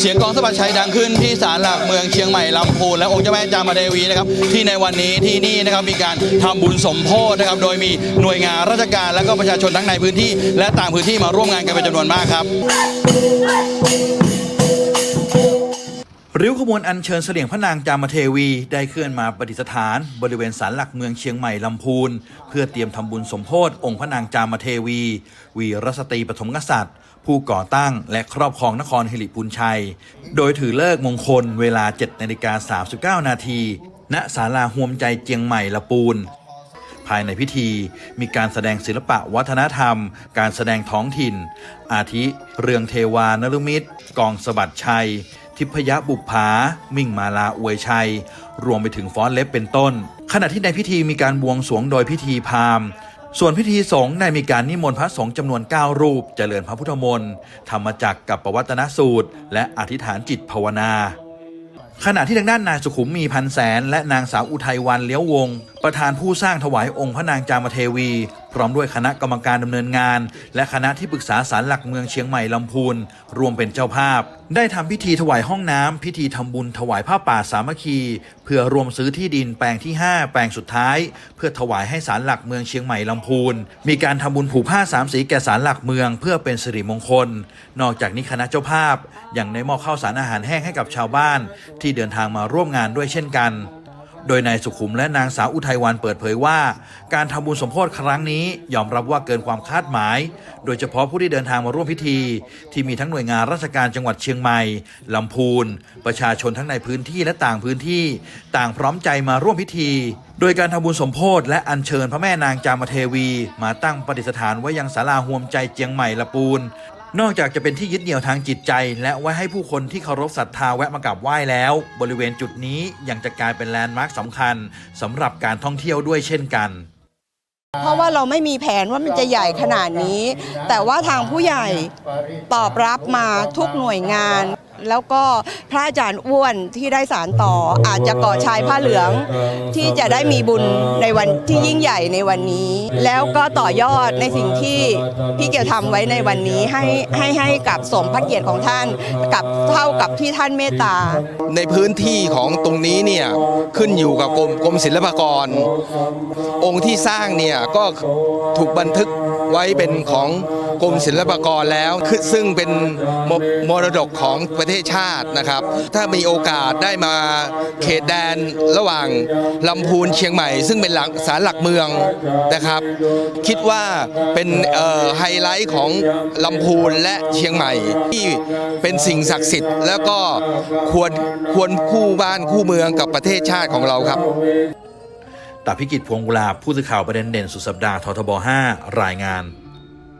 เสียงกองสะบัดชัยดังขึ้นที่ศาลหลักเมืองเชียงใหม่ลำพูนและองค์เจ้าแม่จามเทวีนะครับที่ในวันนี้ที่นี่นะครับมีการทำบุญสมโพธินะครับโดยมีหน่วยงานราชการและก็ประชาชนทั้งในพื้นที่ และต่างพื้นที่มาร่วมงานกันเป็นจำนวนมากครับ ริ้วขบวนอัญเชิญเสลี่ยงพระนางจามเทวีได้เคลื่อนมาประดิษฐาน บริเวณศาลหลักเมืองเชียงใหม่ลำพูน เพื่อเตรียมทำบุญสมโพธิองค์พระนางจามเทวี วีรสตรีปฐมกษัตริย์ ผู้ก่อตั้งและครอบครองนครฮิริปุนชัย โดยถือเลิกมงคลเวลา7นาฬิกา39 นาทีณศาลาหวมใจเจียงใหม่ละปูน ภายในพิธีมีการแสดงศิลปะวัฒนธรรม การแสดงท้องถิ่น อาทิเรืองเทวานรุมิตรกองสบัดชัย ทิพยบุปผา มิ่งมาลาอวยชัย รวมไปถึงฟ้อนเล็บเป็นต้น ขณะที่ในพิธีมีการบวงสรวงโดยพิธีพราหมณ์ส่วนพิธีสงฆ์ได้มีการนิมนต์พระสงฆ์จำนวน 9 รูป เจริญพระพุทธมนต์ธรรมจักรกับปวัตนสูตร และอธิษฐานจิตภาวนา ขณะที่ทางด้านนายสุขุมมีพันแสน และนางสาวอุทัยวันเลี้ยววงประธานผู้สร้างถวายองค์พระนางจามเทวี พร้อมด้วยคณะกรรมการดำเนินงาน และคณะที่ปรึกษาศาลหลักเมืองเชียงใหม่ลำพูนรวมเป็นเจ้าภาพ ได้ทำพิธีถวายห้องน้ำพิธีทำบุญถวายผ้าป่าสามัคคี เพื่อรวมซื้อที่ดินแปลงที่ 5 แปลงสุดท้าย เพื่อถวายให้ศาลหลักเมืองเชียงใหม่ลำพูนมีการทำบุญผูกผ้าสามสีแก่ศาลหลักเมือง เพื่อเป็นสิริมงคล นอกจากนี้คณะเจ้าภาพยังได้มอบข้าวสารอาหารแห้งให้กับชาวบ้าน ที่เดินทางมาร่วมงานด้วยเช่นกัน โดยนายสุขุมและนางสาวอุทัยวันเปิดเผยว่า การทำบุญสมโพธิครั้งนี้ยอมรับว่าเกินความคาดหมาย โดยเฉพาะผู้ที่เดินทางมาร่วมพิธี ที่มีทั้งหน่วยงานราชการจังหวัดเชียงใหม่ลำพูน ประชาชนทั้งในพื้นที่และต่างพื้นที่ ต่างพร้อมใจมาร่วมพิธี โดยการทำบุญสมโพธิและอัญเชิญพระแม่นางจามเทวี มาตั้งประดิษฐานไว้ยังศาลาห่วมใจเจียงใหม่ละปูน นอกจากจะเป็นที่ยึดเหนี่ยวทางจิตใจ และไว้ให้ผู้คนที่เคารพศรัทธาแวะมากราบไหว้แล้ว บริเวณจุดนี้ยังจะกลายเป็นแลนด์มาร์คสำคัญสำหรับการท่องเที่ยวด้วยเช่นกันเพราะว่าเราไม่มีแผนว่ามันจะใหญ่ขนาดนี้ แต่ว่าทางผู้ใหญ่ตอบรับมาทุกหน่วยงาน แล้วก็พระอาจารย์อ้วนที่ได้สารต่ออาจจะก่อชายผ้าเหลือง ที่จะได้มีบุญในวันที่ยิ่งใหญ่ในวันนี้ แล้วก็ต่อยอดในสิ่งที่พี่เกียวทำไว้ในวันนี้ให้ให้ให้กับสมพระเกียรติของท่านกับเท่ากับที่ท่านเมตตา ในพื้นที่ของตรงนี้เนี่ยขึ้นอยู่กับกรมกรมศิลปากร องค์ที่สร้างเนี่ยก็ถูกบันทึกไว้เป็นของ กรมศิลปากรแล้วคือซึ่งเป็นมมรดกของประเทศชาตินะครับ ถ้ามีโอกาสได้มาเขตแดนระหว่างลำพูนเชียงใหม่ ซึ่งเป็นหลักสารหลักเมืองนะครับ คิดว่าเป็นไฮไลท์ของลำพูนและเชียงใหม่ ที่เป็นสิ่งศักดิ์สิทธิ์ แล้วก็ควรควรคู่บ้านคู่เมืองกับประเทศชาติของเราครับตาพิกิจพวงกุลาผู้สื่อข่าวประเด็นเด่นสุดสัปดาห์ททบ 5 รายงาน